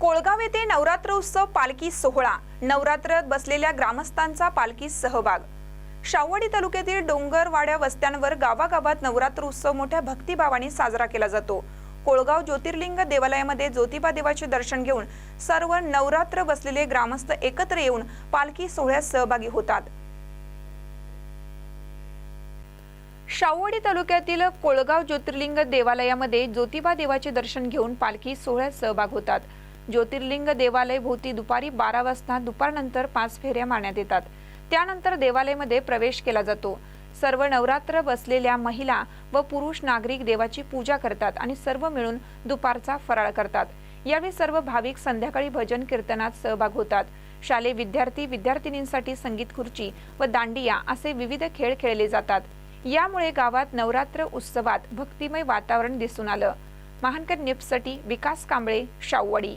कोळगाव येथे नवरात्र उत्सव पालखी सोहळा. नवरात्रात बसलेल्या ग्रामस्थांचा पालखी सहभाग. शावडी तालुक्यातील डोंगरवाड्या वस्त्यांवर गावागावात नवरात्र उत्सव मोठ्या भक्तिभावाने साजरा केला जातो. कोळगाव ज्योतिर्लिंग देवालयामध्ये ज्योतिबा देवाचे दर्शन घेऊन सर्व नवरात्र बसलेले ग्रामस्थ एकत्र येऊन पालखी सोहळ्यात सहभागी होतात. शावडी तालुक्यातील कोळगाव ज्योतिर्लिंग देवालयामध्ये ज्योतिबा देवाचे दर्शन घेऊन पालखी सोहळ्यात सहभाग होतात. ज्योतिर्लिंग देवालय भोवती दुपारी बारा वाजता दुपारनंतर पाच फेऱ्या मारण्यात येतात. त्यानंतर देवालयामध्ये प्रवेश केला जातो. सर्व नवरात्र बसलेल्या महिला व पुरुष नागरिक देवाची पूजा करतात आणि सर्व मिळून दुपारचा फराळ करतात. यावेळी सर्व भाविक संध्याकाळी भजन कीर्तनात सहभाग होतात. शालेय विद्यार्थी विद्यार्थिनींसाठी संगीत खुर्ची व दांडिया असे विविध खेळ खेळले जातात. यामुळे गावात नवरात्र उत्सवात भक्तिमय वातावरण दिसून आलं. महानकर निप्ससाठी विकास कांबळे शाववाडी